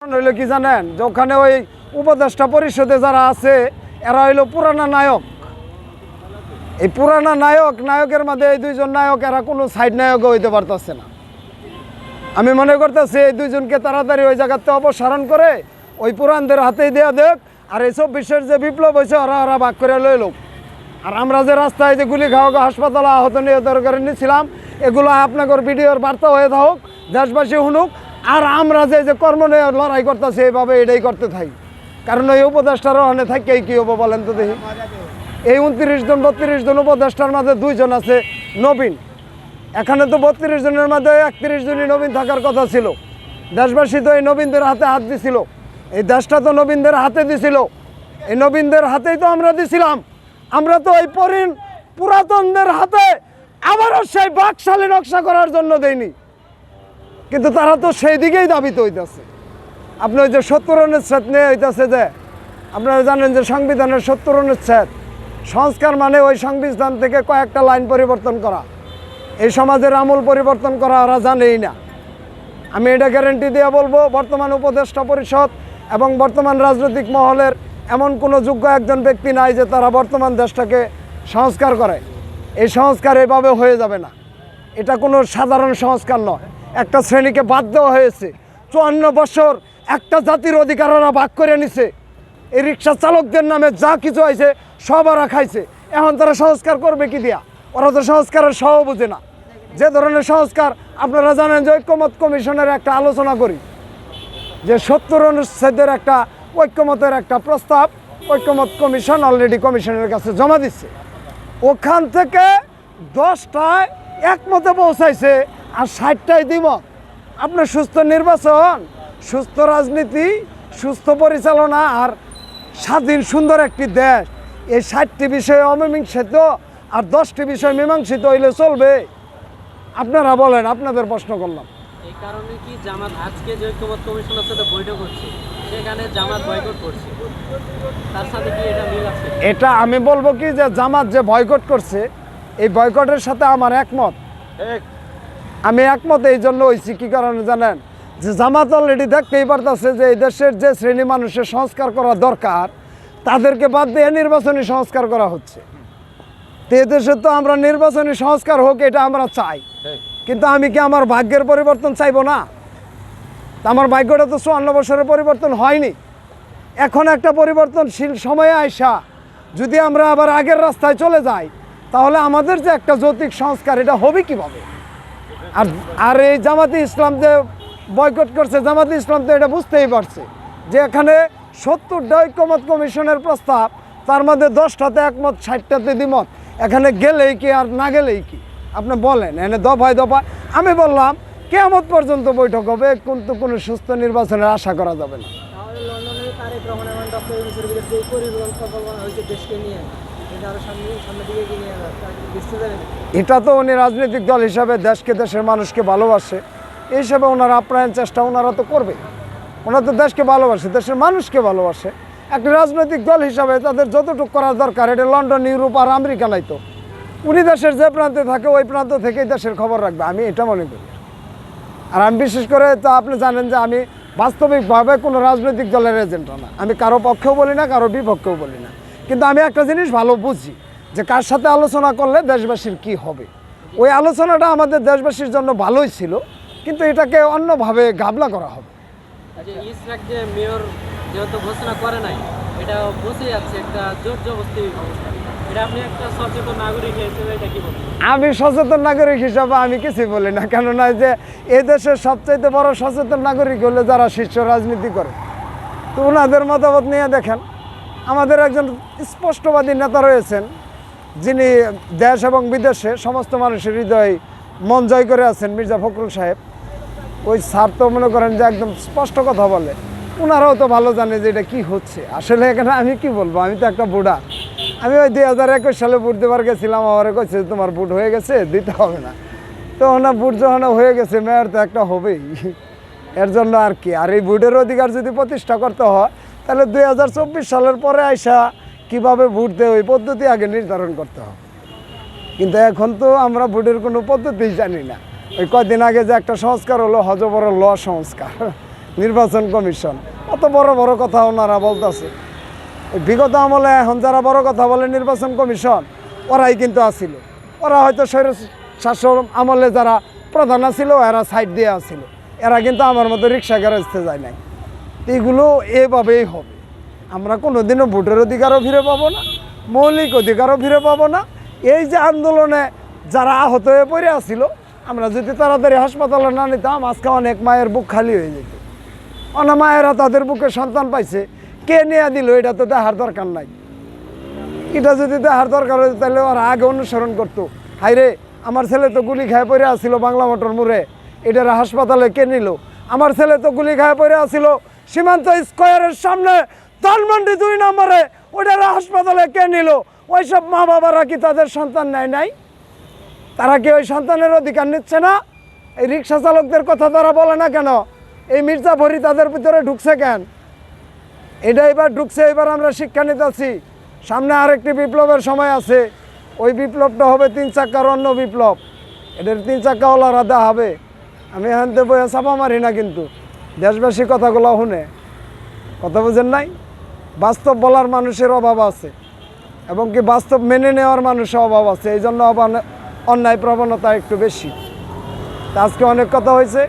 কি জানেন, যে ওখানে ওই উপদেষ্টা পরিষদে যারা আছে, এরা পুরানা নায়ক। এই পুরানা নায়ক, নায়কের মধ্যে এই দুইজন নায়ক, এরা কোনো সাইড নায়ক হইতে পারতেছে না। আমি মনে করতেছি এই দুইজনকে তাড়াতাড়ি ওই জায়গাতে অপসারণ করে ওই পুরানদের হাতেই দেওয়া দেখ, আর এই চব্বিশের যে বিপ্লব হয়েছে ওরা ওরা ভাগ করে লই লোক। আর আমরা যে রাস্তায় যে গুলি খাওয়া, হাসপাতালে আহত নিহত করে নিয়েছিলাম এগুলো আপনাদের ভিডিওর বার্তা হয়ে থাকুক, দেশবাসী শুনুক আর আমরা যে যে কর্ম নিয়ে লড়াই করতেছি, এইভাবে এটাই করতে থাকি। কারণ ওই উপদেষ্টার ওখানে থাকে কি হব বলেন তো দেখি। এই উনত্রিশ জন, বত্রিশ জন উপদেষ্টার মাঝে দুইজন আছে নবীন। এখানে তো বত্রিশ জনের মধ্যে একত্রিশ জনই নবীন থাকার কথা ছিল। দেশবাসী তো এই নবীনদের হাতে হাত দিছিল। এই দেশটা তো নবীনদের হাতে দিছিল। এই নবীনদের হাতেই তো আমরা দিছিলাম। আমরা তো এই পরিণ পুরাতনদের হাতে আবারও সেই বাকশালী নকশা করার জন্য দেয়নি কিন্তু তারা তো সেই দিকেই দাবিত হইতেছে। আপনি ওই যে সত্তর অনুচ্ছেদ নিয়ে হইতেছে যে, আপনারা জানেন যে সংবিধানের সত্তর অনুচ্ছেদ, সংস্কার মানে ওই সংবিধান থেকে কয়েকটা লাইন পরিবর্তন করা। এই সমাজের আমূল পরিবর্তন করা ওরা জানেই না। আমি এটা গ্যারেন্টি দিয়ে বলব, বর্তমান উপদেষ্টা পরিষদ এবং বর্তমান রাজনৈতিক মহলের এমন কোনো যোগ্য একজন ব্যক্তি নাই যে তারা বর্তমান দেশটাকে সংস্কার করে। এই সংস্কার এভাবে হয়ে যাবে না। এটা কোনো সাধারণ সংস্কার নয়। একটা শ্রেণীকে বাদ দেওয়া হয়েছে। চুয়ান্ন বছর একটা জাতির অধিকার ওরা ভাগ করে নিছে। এই রিক্সা চালকদের নামে যা কিছু হয়েছে, সব ওরা খাইছে। এখন তারা সংস্কার করবে কি দিয়া? ওরা তো সংস্কারের সহ বুঝে না। যে ধরনের সংস্কার আপনারা জানেন যে ঐক্যমত কমিশনের একটা আলোচনা করি। যে সত্তর অনুচ্ছেদের একটা ঐক্যমতের একটা প্রস্তাব ঐক্যমত কমিশন অলরেডি কমিশনের কাছে জমা দিচ্ছে ওখান থেকে দশটায় একমতে পৌঁছাইছে আর ষাটটাই দিব। আপনার সুস্থ নির্বাচন সুস্থ রাজনীতি সুস্থ পরিচালনা আর স্বাধীন সুন্দর একটি দেশ। এই ষাটটি বিষয়ে অমীমাংসিত আর দশটি বিষয় মীমাংসিত হইলে চলবে। আপনারা বলেন আপনাদের প্রশ্ন করলাম। এই কারণে কি জামাত আজকে যে ঐক্যমত কমিশনের সাথে বৈঠক হচ্ছে? সেখানে জামাত বয়কট করছে। তার সাথে কি এটা মিল আছে? এটা আমি বলব কি যে জামাত যে বয়কট করছে এই বয়কটের সাথে আমার একমত। আমি একমত এই জন্য হয়েছি কি কারণে জানেন? যে জামাত অলরেডি দেখতেই পারতেছে যে এই দেশের যে শ্রেণি মানুষের সংস্কার করা দরকার তাদেরকে বাদ দিয়ে নির্বাচনী সংস্কার করা হচ্ছে। তো এদেশে তো আমরা নির্বাচনী সংস্কার হোক এটা আমরা চাই। কিন্তু আমি কি আমার ভাগ্যের পরিবর্তন চাইব না? আমার ভাগ্যটা তো চুয়ান্ন বছরের পরিবর্তন হয়নি। এখন একটা পরিবর্তনশীল সময়ে আইসা যদি আমরা আবার আগের রাস্তায় চলে যাই তাহলে আমাদের যে একটা যৌতিক সংস্কার এটা হবে কীভাবে? আর আর এই জামাতি ইসলাম যে বয়কট করছে, জামাতি ইসলাম তো এটা বুঝতেই পারছে যে এখানে সত্তরটা ঐক্যমত কমিশনের প্রস্তাব, তার মধ্যে দশটাতে একমত, ষাটটাতে দ্বিমত। এখানে গেলেই কি আর না গেলেই কি? আপনি বলেন এনে দফায় দফায়। আমি বললাম কেমত পর্যন্ত বৈঠক হবে, কিন্তু কোনো সুস্থ নির্বাচনের আশা করা যাবে না। এটা তো উনি রাজনৈতিক দল হিসাবে দেশকে, দেশের মানুষকে ভালোবাসে। এই হিসাবে ওনারা আপ্যায়ন চেষ্টা ওনারা তো করবে। ওনারা তো দেশকে ভালোবাসে, দেশের মানুষকে ভালোবাসে। একটা রাজনৈতিক দল হিসাবে তাদের যতটুকু করা দরকার, এটা লন্ডন, ইউরোপ আর আমেরিকা নাই তো। উনি দেশের যে প্রান্তে থাকে, ওই প্রান্ত থেকেই দেশের খবর রাখবে। আমি এটা মনে করি। আর আমি বিশেষ করে তো আপনি জানেন যে আমি বাস্তবিকভাবে কোনো রাজনৈতিক দলের এজেন্টও না। আমি কারও পক্ষেও বলি না, কারও বিপক্ষেও বলি না। কিন্তু আমি একটা জিনিস ভালো বুঝি যে কার সাথে আলোচনা করলে দেশবাসীর কি হবে? ওই আলোচনাটা আমাদের দেশবাসীর জন্য ভালোই ছিল কিন্তু এটাকে অন্যভাবে গাবলা করা হবে। মেয়র যেহেতু ঘোষণা করে নাই এটা বসে যাচ্ছে একটা জোর জবস্তি বলবেন? আমি সচেতন নাগরিক হিসাবে আমি কিছুই বলি না কেননা যে এই দেশের সবচাইতে বড় সচেতন নাগরিক হলে যারা শীর্ষ রাজনীতি করে। তো ওনাদের মতামত নিয়ে দেখেন। আমাদের একজন স্পষ্টবাদী নেতা রয়েছেন, যিনি দেশ এবং বিদেশে সমস্ত মানুষের হৃদয় মন জয় করে আছেন, মির্জা ফখরুল সাহেব। ওই স্যার তো মনে করেন যে একদম স্পষ্ট কথা বলে। ওনারাও তো ভালো জানে যে এটা কি হচ্ছে। আসলে এখানে আমি কি বলব? আমি তো একটা বুড়া। আমি ওই দুই হাজার একুশ সালে বুট দেবার গেছিলাম, আমার কইছে তোমার বুট হয়ে গেছে, দিতে হবে না। তো ওনার বুট যখন হয়ে গেছে, মেয়র তো একটা হবেই। এর জন্য আর কি। আর এই বুটের অধিকার যদি প্রতিষ্ঠা করতে হয় তাহলে দুই হাজার চব্বিশ সালের পরে আইসা কীভাবে ভোট দেয় ওই পদ্ধতি আগে নির্ধারণ করতে হবে। কিন্তু এখন তো আমরা ভোটের কোনো পদ্ধতি জানি না। ওই কয়দিন আগে যে একটা সংস্কার হলো হজবর ল সংস্কার, নির্বাচন কমিশন। অত বড় বড় কথা ওনারা বলতেছে। বিগত আমলে এখন যারা বড় কথা বলে নির্বাচন কমিশন, ওরাই কিন্তু আসিল। ওরা হয়তো স্বৈর শাসন আমলে যারা প্রধান ছিল এরা সাইড দিয়ে আসিল। এরা কিন্তু আমার মতো রিক্সা গ্যারেজতে যায় নাই। এগুলো এভাবেই হবে। আমরা কোনোদিনও ভোটের অধিকারও ফিরে পাবো না, মৌলিক অধিকারও ফিরে পাবো না। এই যে আন্দোলনে যারা আহত হয়ে পড়ে আসছিল আমরা যদি তাড়াতাড়ি হাসপাতালে না নিতাম, আজকে অনেক মায়ের বুক খালি হয়ে যেত। অনেক মায়েরা তাদের বুকে সন্তান পাইছে, কে নিয়ে দিল, এটা তো দেখার দরকার নাই। এটা যদি দেখার দরকার হতো তাহলে ওরা আগে অনুসরণ করতো। হাইরে আমার ছেলে তো গুলি খায় পড়ে আসছিল বাংলা মোটর মোড়ে, এটার হাসপাতালে কে নিল? আমার ছেলে তো গুলি খায় পড়ে আসছিল সীমান্ত স্কোয়ারের সামনে ধানমন্ডি দুই নম্বরে ওটার হাসপাতালে কে নিল? ওইসব মা বাবারা কি তাদের সন্তান নেয় নাই? তারা কি ওই সন্তানের অধিকার নিচ্ছে না? এই রিক্সা চালকদের কথা তারা বলে না কেন? এই মির্জা ভরি তাদের ভিতরে ঢুকছে কেন? এটা এবার ঢুকছে, এবার আমরা শিক্ষা নিতেছি সামনে আরেকটি বিপ্লবের সময় আছে। ওই বিপ্লবটা হবে তিন চাক্কার অন্য বিপ্লব। এটার তিন চাক্কা ওলারা দেওয়া হবে আমি এখান থেকে চাপা মারি না কিন্তু। দেশবাসী কথাগুলো শুনে, কথা বুঝেন নাই? বাস্তব বলার মানুষের অভাব আছে এবং কি বাস্তব মেনে নেওয়ার মানুষের অভাব আছে, এই জন্য অন্যায় প্রবণতা একটু বেশি। আজকে অনেক কথা হয়েছে।